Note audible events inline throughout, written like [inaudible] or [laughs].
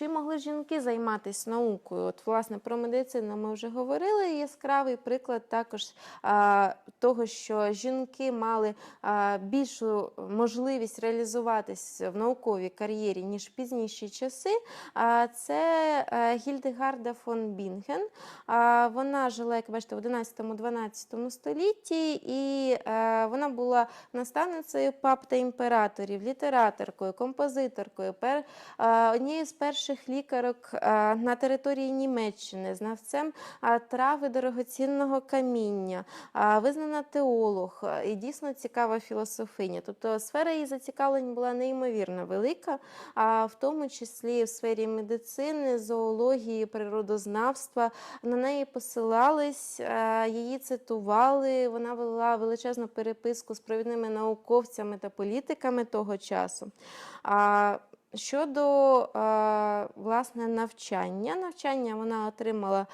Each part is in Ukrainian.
чи могли жінки займатися наукою? От, власне, про медицину ми вже говорили. Яскравий приклад також а, того, що жінки мали а, більшу можливість реалізуватись в науковій кар'єрі, ніж в пізніші часи. А, це е, Гільдегарда фон Бінген. А, Вона жила, як бачите, в 11-12 столітті, і е, вона була наставницею пап та імператорів, літераторкою, композиторкою, пер, е, однією з перших лікарок е, на території Німеччини, знавцем е, трави дорогоцінного каміння, е, визнана теолог і дійсно цікава філософиня. Тобто сфера її зацікавлень була неймовірно велика, а в тому числі в сфері медицини, зоології, природознавства. На неї посилались, її цитували. Вона вела величезну переписку з провідними науковцями та політиками того часу. Щодо е, власне навчання, навчання вона отримала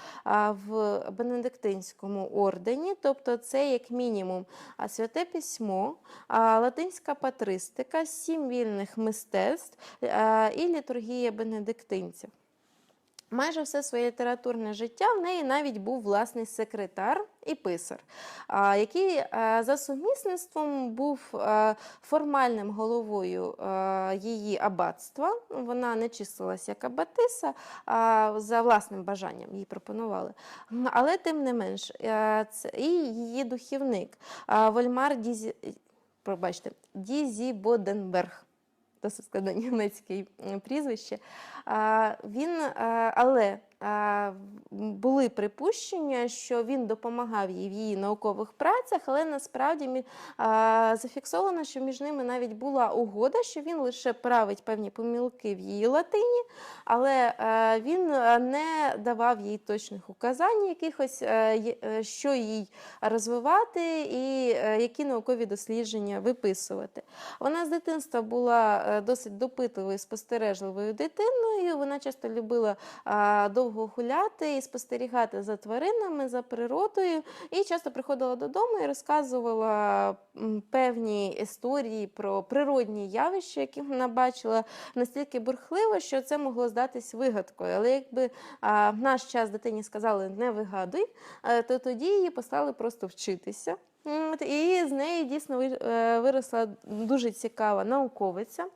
в Бенедиктинському ордені, тобто це як мінімум святе письмо, латинська патристика, сім вільних мистецтв е, і літургія бенедиктинців. Майже все своє літературне життя в неї навіть був власний секретар і писар, який е, за сумісництвом був е, формальним головою е, її аббатства. Вона не числилася як аббатиса, а за власним бажанням їй пропонували. Але тим не менш, і її духівник Вольмар Дізі, пробачте, Дізі Боденберг досить складне [laughs] німецьке прізвище. Він, але а, були припущення, що він допомагав їй в її наукових працях, але насправді зафіксовано, що між ними навіть була угода, що він лише править певні помилки в її латині, але е, він е, не давав їй точних указань, якихось, е, що їй розвивати і які наукові дослідження виписувати. Вона з дитинства була досить допитливою, спостережливою дитиною. Вона часто любила а, довго гуляти і спостерігати за тваринами, за природою. І часто приходила додому і розказувала певні історії про природні явища, які вона бачила настільки бурхливо, що це могло здатись вигадкою. Але якби а, в наш час дитині сказали не вигадуй, е, то тоді її послали просто вчитися. І з неї дійсно е, виросла дуже цікава науковиця.